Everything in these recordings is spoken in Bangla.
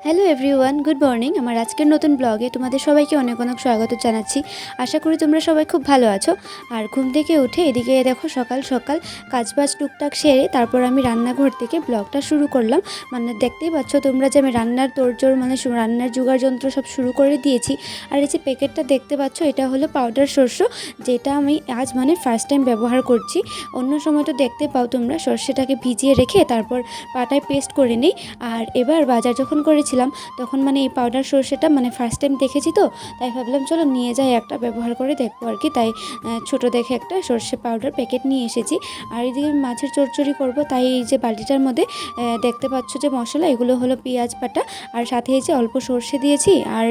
হ্যালো এভরিওয়ান গুড মর্নিং আমার আজকের নতুন ব্লগে তোমাদের সবাইকে অনেক অনেক স্বাগত জানাচ্ছি। আশা করি তোমরা সবাই খুব ভালো আছো। আর ঘুম থেকে উঠে এদিকে দেখো সকাল সকাল কাজবাজ টুকটাক সেরে তারপর আমি রান্নাঘর থেকে ব্লগটা শুরু করলাম। মানে দেখতেই পাচ্ছ তোমরা যে আমি রান্নার তোড়জোড় মানে রান্নার জোগাড় যন্ত্র সব শুরু করে দিয়েছি। আর এই যে প্যাকেটটা দেখতে পাচ্ছ এটা হলো পাউডার শস্য যেটা আমি আজ মানে ফার্স্ট টাইম ব্যবহার করছি। অন্য সময় তো দেখতে পাও তোমরা, সর্ষেটাকে ভিজিয়ে রেখে তারপর পাটায় পেস্ট করে নিই। আর এবার বাজার যখন করেছিলাম, তখন মানে এই পাউডার সর্ষেটা মানে ফার্স্ট টাইম দেখেছি তো, তাই ভাবলাম চলো নিয়ে যাই, একটা ব্যবহার করে দেখব আর কি। তাই ছোট দেখে একটা সর্ষে পাউডার প্যাকেট নিয়ে এসেছি। আর এদিকে মাছের চচ্চড়ি করব, তাই এই যে বালতিটার মধ্যে দেখতে পাচ্ছ যে মশলা, এগুলো হলো পেঁয়াজ বাটা, আর সাথে এই যে অল্প সর্ষে দিয়েছি, আর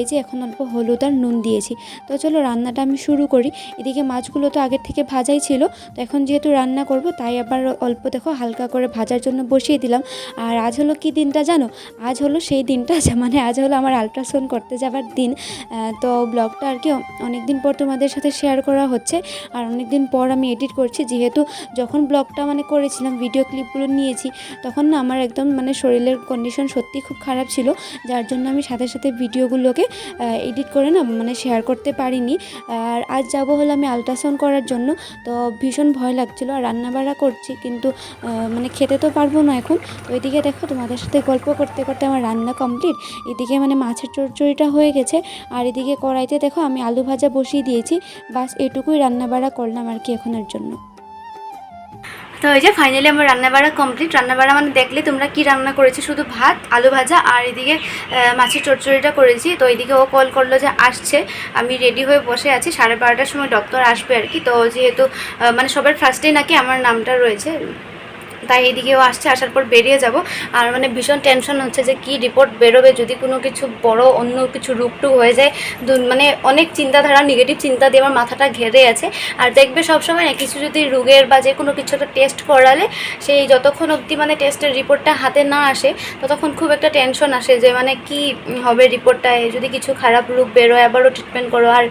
এই যে এখন অল্প হলুদ আর নুন দিয়েছি। তো চলো রান্নাটা আমি শুরু করি। এদিকে মাছগুলো তো আগের থেকে ভাজাই ছিল, তো এখন যেহেতু রান্না করব, তাই আবার অল্প দেখো হালকা করে ভাজার জন্য বসিয়ে দিলাম। আর আজ হলো কি দিনটা জানো? আজ হলো সেই দিনটা যে মানে আজ হলো আমার আলট্রাসাউন্ড করতে যাবার দিন। তো ব্লগটা আর কি অনেক দিন পর তোমাদের সাথে শেয়ার করা হচ্ছে। আর অনেক দিন পর আমি এডিট করছি, যেহেতু যখন ব্লগটা মানে করেছিলাম ভিডিও ক্লিপগুলো নিয়েছি, তখন না আমার একদম মানে শরীরের কন্ডিশন সত্যি খুব খারাপ ছিল। যার জন্য আমি সাথে সাথে ভিডিওগুলোকে এডিট করে না মানে শেয়ার করতে পারিনি। আর আজ যাব হলো আমি আলট্রাসাউন্ড করার জন্য, তো ভীষণ ভয় লাগছিল। আর রান্নাবাড়া করছি, কিন্তু মানে খেতে তো পারব না এখন। তো দেখো তোমাদের সাথে গল্প করতে করতে আমার রান্না কমপ্লিট এদিকে মানে মাছের চচ্চড়িটা হয়ে গেছে। আর এদিকে কড়াইতে দেখো আমি আলু ভাজা বসিয়ে দিয়েছি। বাস এটুকুই রান্নাবাড়া করলাম আর কি এখনের জন্য। তো এই যে ফাইনালি আমার রান্নাবাড়া কমপ্লিট রান্নাবাড়া মানে দেখলে তোমরা কি রান্না করেছি? শুধু ভাত, আলু ভাজা আর এদিকে মাছের চচ্চড়িটা করেছি। তো এইদিকে ও কল করল যে আসছে। আমি রেডি হয়ে বসে আছি। সাড়ে বারোটার সময় ডক্টর আসবে আর কি। তো যেহেতু মানে সবার ফার্স্টেই নাকি আমার নামটা রয়েছে। তাই এদিকেও আসছে, আসার পর বেরিয়ে যাব। আর মানে ভীষণ টেনশন হচ্ছে যে কি রিপোর্ট বেরোবে, যদি কোনো কিছু বড় অন্য কিছু রূপটুক হয়ে যায় মানে অনেক চিন্তাধারা নেগেটিভ চিন্তা দিয়ে আমার মাথাটা ঘেরে আছে। আর দেখবে সবসময় না, কিছু যদি রোগের বা যে কোনো কিছু একটা টেস্ট করালে, সেই যতক্ষণ অবধি মানে টেস্টের রিপোর্টটা হাতে না আসে, ততক্ষণ খুব একটা টেনশন আসে যে মানে কি হবে রিপোর্টটায় যদি কিছু খারাপ রূপ বেরোয়, আবারও ট্রিটমেন্ট করো। আর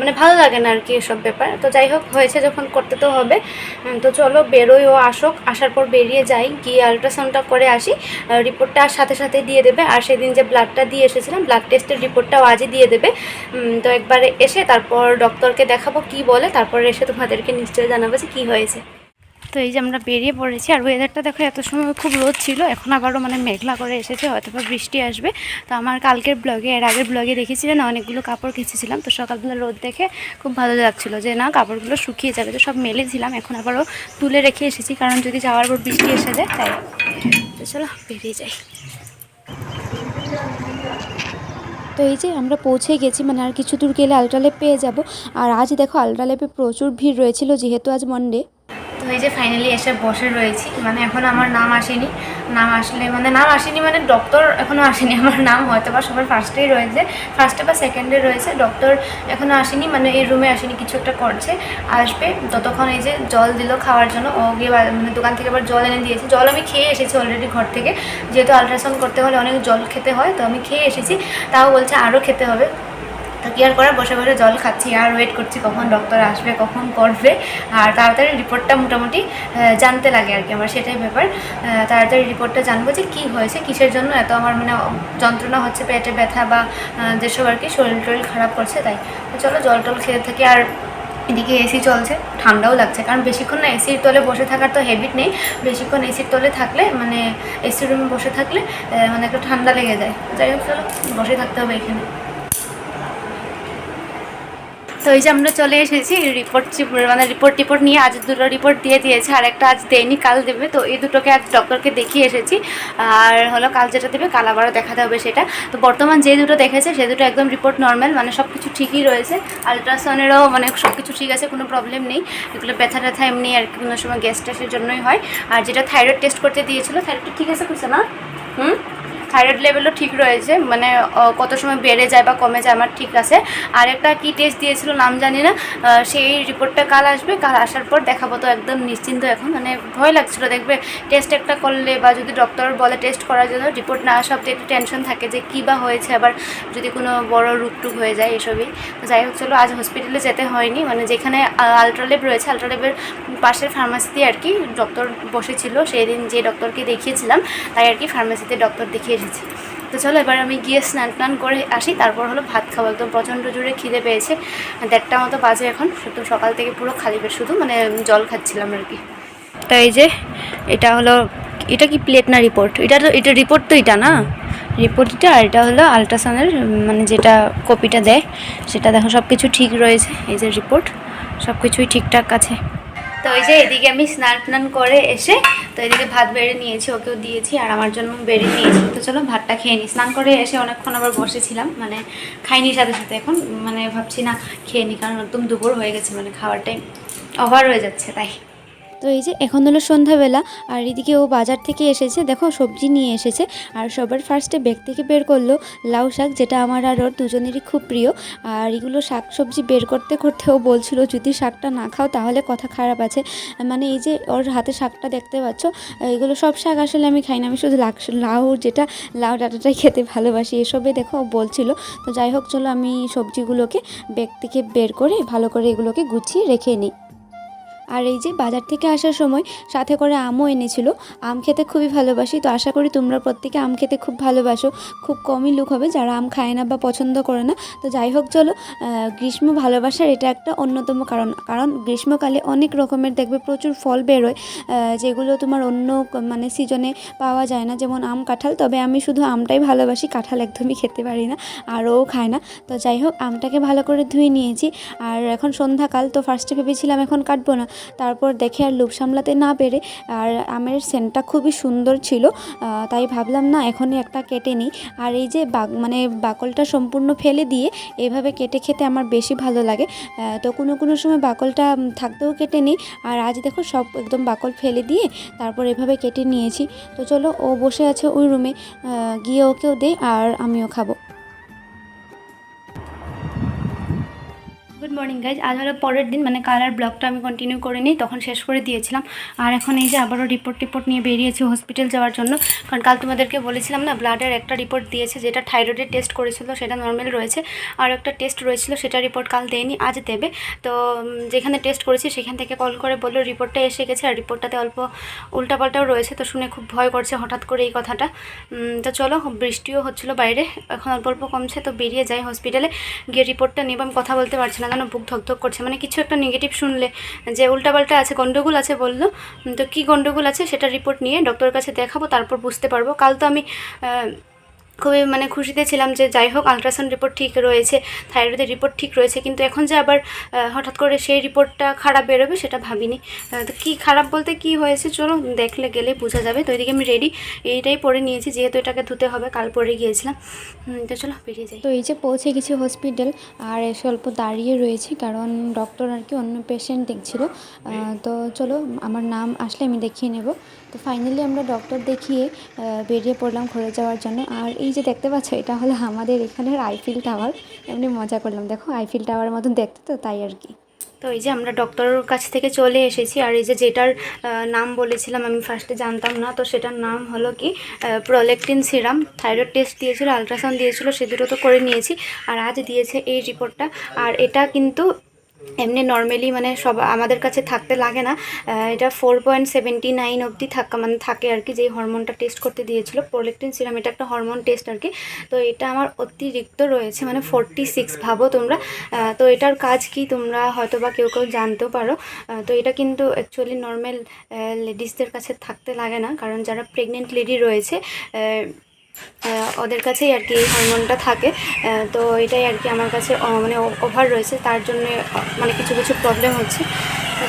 মানে ভালো লাগে না আর কি এসব ব্যাপার। তো যাই হোক, হয়েছে যখন করতে তো হবে। তো চলো বেরোই ও আসুক, আসার পর বেরিয়ে যাই, গিয়ে আলট্রাসাউন্ডটা করে আসি। রিপোর্টটা সাথে সাথে দিয়ে দেবে। আর সেদিন যে ব্লাডটা দিয়ে এসেছিলাম ব্লাড টেস্টের রিপোর্টটাও আজই দিয়ে দেবে। তো একবারে এসে তারপর ডক্টরকে দেখাবো কি বলে, তারপর এসে তোমাদেরকে নিশ্চয়ই জানাব যে কী হয়েছে। তো এই যে আমরা বেরিয়ে পড়েছি, আর ওয়েদারটা দেখো এত সময় খুব রোদ ছিল, এখন আবারও মানে মেঘলা করে এসেছে, হয়তো বা বৃষ্টি আসবে। তো আমার কালকের ব্লগে এর আগের ব্লগে দেখেছিলেন অনেকগুলো কাপড় কেচেছিলাম, তো সকালবেলা রোদ দেখে খুব ভালো লাগছিল যে না, কাপড়গুলো শুকিয়ে যাবে, তো সব মেলেছিলাম এখন আবারও তুলে রেখে এসেছি, কারণ যদি যাওয়ার পর বৃষ্টি এসে যায়, তাই। তো চলো, বেরিয়ে যাই। তো এই যে আমরা পৌঁছে গেছি মানে আর কিছু দূর গেলে আলট্রালেপ পেয়ে যাব। আর আজ দেখো আলট্রালেপে প্রচুর ভিড় রয়েছিল, যেহেতু আজ মন্ডে এই যে ফাইনালি এসে বসে রয়েছি মানে এখন আমার নাম আসেনি। নাম আসলে মানে নাম আসেনি মানে ডক্টর এখনও আসেনি, আমার নাম হয়তো বা সবার ফার্স্টেই রয়েছে। ফার্স্টে বা সেকেন্ডে রয়েছে ডক্টর এখনও আসেনি মানে এই রুমে আসেনি, কিছু একটা করছে। আসবে, ততক্ষণ এই যে জল দিল খাওয়ার জন্য, ও গিয়ে মানে দোকান থেকে আবার জল এনে দিয়েছে। জল আমি খেয়ে এসেছি অলরেডি ঘর থেকে। যেহেতু আলট্রাসাউন্ড করতে হলে অনেক জল খেতে হয়, তো আমি খেয়ে এসেছি। তাও বলছে আরও খেতে হবে। তো কি আর করার বসে বসে জল খাচ্ছি, আর ওয়েট করছি কখন ডক্টর আসবে, কখন করবে, আর তাড়াতাড়ি রিপোর্টটা মোটামুটি জানতে লাগে আর কি, আমার সেটাই ব্যাপার। তাড়াতাড়ি রিপোর্টটা জানব যে কী হয়েছে, কিসের জন্য এত আমার মানে যন্ত্রণা হচ্ছে, পেটে ব্যথা বা যেসব আর কি শরীর টরীর খারাপ করছে, তাই। তো চলো জল টল খেয়ে থাকি, আর এদিকে এসি চলছে, ঠান্ডাও লাগছে, কারণ বেশিক্ষণ না এসির তলে বসে থাকার তো হ্যাবিট নেই। বেশিক্ষণ এসির তলে থাকলে মানে এসি রুমে বসে থাকলে মানে একটু ঠান্ডা লেগে যায়। যাই হোক, চলো, বসে থাকতে হবে এখানে। তো এই যে আমরা চলে এসেছি রিপোর্ট মানে রিপোর্ট টিপোর্ট নিয়ে আজ দুটো রিপোর্ট দিয়ে দিয়েছে, আর একটা আজ দেয়নি, কাল দেবে। তো এই দুটোকে আজ ডক্টরকে দেখিয়ে এসেছি। আর হলো কাল যেটা দেবে, কাল আবারও দেখাতে হবে সেটা। তো বর্তমান যে দুটো দেখেছে, সে দুটো একদম রিপোর্ট নর্মাল মানে সব কিছু ঠিকই রয়েছে। আলট্রাসাউন্ডেরও মানে সব কিছু ঠিক আছে, কোনো প্রবলেম নেই। এগুলো ব্যথা ট্যাথা এমনি আর কোনো সময় গ্যাস ট্যাসের জন্যই হয়। আর যেটা থাইরয়েড টেস্ট করতে দিয়েছিল থাইরয়েডটা ঠিক আছে করছে না? হুম? থাইরয়েড লেভেলও ঠিক রয়েছে মানে কত সময় বেড়ে যায় বা কমে যায় আমার ঠিক আছে। আর একটা কি টেস্ট দিয়েছিল নাম জানি না সেই রিপোর্টটা কাল আসবে, কাল আসার পর দেখাবো তো একদম নিশ্চিন্ত এখন মানে ভয় লাগছিল, দেখবে টেস্ট একটা করলে বা যদি ডক্টর বলে টেস্ট করার জন্য রিপোর্ট না আসা অব্দি একটু টেনশন থাকে যে কী বা হয়েছে, আবার যদি কোনো বড় রূপটুক হয়ে যায় এসবই। যাই হোক, চলো আজ হসপিটালে যেতে হয়নি মানে যেখানে আলট্রালেব রয়েছে আলট্রালেবের পাশের ফার্মাসিতে আর কি ডক্টর বসেছিল সেই দিন যে ডক্টরকে দেখিয়েছিলাম, তাই আর কি ফার্মাসিতে ডক্টর দেখিয়ে এসেছি তো চলো এবার আমি গিয়ে স্নান টান করে আসি। তারপর হলো ভাত খাব। একদম প্রচণ্ড জোরে খিদে পেয়েছে। দেড়টা মতো বাজে এখন। শুধু সকাল থেকে পুরো খালি পেট। শুধু মানে জল খাচ্ছিলাম আর কি। তো এই যে এটা হলো, এটা কি প্লেট না রিপোর্ট এটা তো, এটা রিপোর্ট তো এটা না? রিপোর্ট এটা আর এটা হলো আলট্রাসাউন্ডের মানে যেটা কপিটা দেয়, সেটা দেখো সব কিছু ঠিক রয়েছে। এই যে রিপোর্ট সব কিছুই ঠিকঠাক আছে। তো ওই যে এদিকে আমি স্নান টান করে এসে তো এদিকে ভাত বেড়ে নিয়েছি, ওকেও দিয়েছি আর আমার জন্য বেড়ে নিয়েছি। তো চলো ভাতটা খেয়ে নি। স্নান করে এসে অনেকক্ষণ আবার বসেছিলাম মানে খাইনি সাথে সাথে এখন মানে ভাবছি না খেয়ে নিই কারণ একদম দুপুর হয়ে গেছে মানে খাওয়ার টাইম ওভার হয়ে যাচ্ছে তাই। তো এই যে এখন হলো সন্ধ্যাবেলা, আর এদিকে ও বাজার থেকে এসেছে, দেখো সবজি নিয়ে এসেছে, আর সবার ফার্স্টে ব্যাগ থেকে বের করল লাউ শাক, যেটা আমার আর ওর দুজনেরই খুব প্রিয়, আর এগুলো শাক সবজি বের করতে করতে ও বলছিল, যদি শাকটা না খাও তাহলে কথা খারাপ আছে। মানে এই যে ওর হাতে শাকটা দেখতে পাচ্ছ, এগুলো সব শাক আসলে আমি খাই না, আমি শুধু লাউ যেটা, লাউ ডাঁটাটাই খেতে ভালোবাসি, এসবে দেখো ও বলছিল। তো যাই হোক, চলো আমি সবজিগুলোকে ব্যাগ থেকে বের করে ভালো করে এগুলোকে গুছিয়ে রেখে নিই। আর এই যে বাজার থেকে আসার সময় সাথে করে আমও এনেছিল। আম খেতে খুবই ভালোবাসি, তো আশা করি তোমরা প্রত্যেকে আম খেতে খুব ভালোবাসো। খুব কমই লুক হবে যারা আম খায় না বা পছন্দ করে না। তো যাই হোক, চলো গ্রীষ্ম ভালোবাসার এটা একটা অন্যতম কারণ। কারণ গ্রীষ্মকালে অনেক রকমের দেখবে প্রচুর ফল বেরোয় যেগুলো তোমার অন্য মানে সিজনে পাওয়া যায় না। যেমন আম, কাঁঠাল, তবে আমি শুধু আমটাই ভালোবাসি, কাঁঠাল একদমই খেতে পারি না আরও খায় না। তো যাই হোক, আমটাকে ভালো করে ধুয়ে নিয়েছি। আর এখন সন্ধ্যাকাল, তো ফার্স্টে ভেবেছিলাম এখন কাটবো না। তারপর দেখে আর লোভ সামলাতে না পেরে আর আমের সেন্টটা খুবই সুন্দর ছিল তাই ভাবলাম না এখনই একটা কেটে নিই। আর এই যে মানে বাকলটা সম্পূর্ণ ফেলে দিয়ে এভাবে কেটে খেতে আমার বেশি ভালো লাগে। তো কোনো কোনো সময় বাকলটা থাকতেও কেটে নিই। আর আজ দেখো সব একদম বাকল ফেলে দিয়ে তারপর এভাবে কেটে নিয়েছি। তো চলো ও বসে আছে ওই রুমে গিয়ে ওকেও দেই আর আমিও খাব। গুড মর্নিং গাইজ আজ হলো পরের দিন মানে কাল আর ব্লগটা আমি কন্টিনিউ করে নিই তখন শেষ করে দিয়েছিলাম। আর এখন এই যে আবারও রিপোর্ট টিপোর্ট নিয়ে বেরিয়েছি হসপিটাল যাওয়ার জন্য। কারণ কাল তোমাদেরকে বলেছিলাম না ব্লাডের একটা রিপোর্ট দিয়েছে, যেটা থাইরয়েডের টেস্ট করেছিল, সেটা নর্মাল রয়েছে। আর একটা টেস্ট রয়েছিল, সেটা রিপোর্ট কাল দেয়নি, আজ দেবে। তো যেখানে টেস্ট করেছি, সেখান থেকে কল করে বলল রিপোর্টটা এসে গেছে, আর রিপোর্টটাতে অল্প উল্টাপাল্টাও রয়েছে, তো শুনে খুব ভয় করছে হঠাৎ করে এই কথাটা। তো চলো, বৃষ্টিও হচ্ছিল বাইরে, এখন অল্প অল্প কমছে, তো বেরিয়ে যাই হসপিটালে গিয়ে রিপোর্টটা নিয়ে আমি কথা বলতে পারছি না কেন বুক ধকধক করছে? মানে কিছু একটা নেগেটিভ শুনলে যে উল্টাপাল্টা আছে, গন্ডগোল আছে বলল। তো কী গণ্ডগোল আছে সেটা রিপোর্ট নিয়ে ডক্টরের কাছে দেখাবো, তারপর বুঝতে পারব। কাল তো আমি খুবই মানে খুশিতে ছিলাম যে যাই হোক আলট্রাসাউন্ড রিপোর্ট ঠিক রয়েছে থাইরয়েডের রিপোর্ট ঠিক রয়েছে, কিন্তু এখন যে আবার হঠাৎ করে সেই রিপোর্টটা খারাপ বেরোবে সেটা ভাবিনি। তো কী খারাপ বলতে কি হয়েছে চলো দেখলে গেলে বোঝা যাবে। তো এদিকে আমি রেডি এইটাই পরে নিয়েছি, যেহেতু এটাকে ধুতে হবে, কাল পরে গিয়েছিলাম। তো চলো বেরিয়ে যাই। তো এই যে পৌঁছে গেছি হসপিটাল আর এসে অল্প দাঁড়িয়ে রয়েছি, কারণ ডক্টর আর কি অন্য পেশেন্ট দেখছিল। তো চলো, আমার নাম আসলে আমি দেখিয়ে নেব। তো ফাইনালি আমরা ডক্টর দেখিয়ে বেরিয়ে পড়লাম ঘুরে যাওয়ার জন্য। আর এই যে দেখতে পাচ্ছ, এটা হলো আমাদের এখানের আইফিল টাওয়ার এমনি মজা করলাম। দেখো আইফিল টাওয়ার মতন দেখতে তো, তাই আর কি। তো এই যে আমরা ডক্টরের কাছ থেকে চলে এসেছি, আর এই যে যেটার নাম বলেছিলাম, আমি ফার্স্টে জানতাম না, তো সেটার নাম হলো কি প্রোলেকটিন সিরাম থাইরয়েড টেস্ট দিয়েছিল আলট্রাসাউন্ড দিয়েছিল, সে দুটো তো করে নিয়েছি, আর আজ দিয়েছে এই রিপোর্টটা আর এটা কিন্তু এমনি নর্মালি মানে সব আমাদের কাছে থাকতে লাগে না। এটা ফোর পয়েন্ট সেভেন্টি নাইন অবধি থাকা মানে থাকে আর কি, যেই হরমোনটা টেস্ট করতে দিয়েছিল প্রোলেকটিন সিরাম এটা একটা হরমোন টেস্ট আর কি। তো এটা আমার অতিরিক্ত রয়েছে মানে ফোরটি সিক্স ভাবো তোমরা। তো এটার কাজ কি তোমরা হয়তো বা কেউ কেউ জানতেও পারো। তো এটা কিন্তু অ্যাকচুয়ালি নর্মাল লেডিসদের কাছে থাকতে লাগে না, কারণ যারা প্রেগনেন্ট লেডি রয়েছে ওদের কাছেই আর কি এই হরমোনটা থাকে। তো এটাই আর কি আমার কাছে মানে ওভার রয়েছে। তার জন্য মানে কিছু কিছু প্রবলেম হচ্ছে।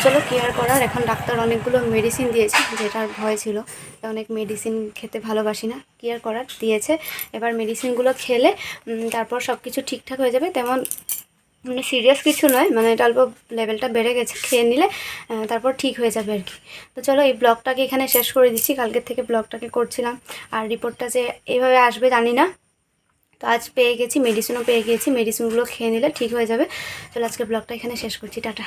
চলো কেয়ার করার? এখন ডাক্তার অনেকগুলো মেডিসিন দিয়েছে যেটার ভয় ছিল। অনেক মেডিসিন খেতে ভালোবাসি না। কেয়ার করার? দিয়েছে। এবার মেডিসিনগুলো খেলে তারপর সব কিছু ঠিকঠাক হয়ে যাবে। তেমন মানে সিরিয়াস কিছু নয় মানে এটা অল্প লেভেলটা বেড়ে গেছে, খেয়ে নিলে তারপর ঠিক হয়ে যাবে আর কি। তো চলো এই ব্লগটাকে এখানে শেষ করে দিচ্ছি, কালকের থেকে ব্লগটাকে করছিলাম। আর রিপোর্টটা যে এভাবে আসবে জানি না। তো আজ পেয়ে গেছি মেডিসিনও পেয়ে গেছি মেডিসিনগুলো খেয়ে নিলে ঠিক হয়ে যাবে। চলো আজকে ব্লগটা এখানে শেষ করছি, টাটা।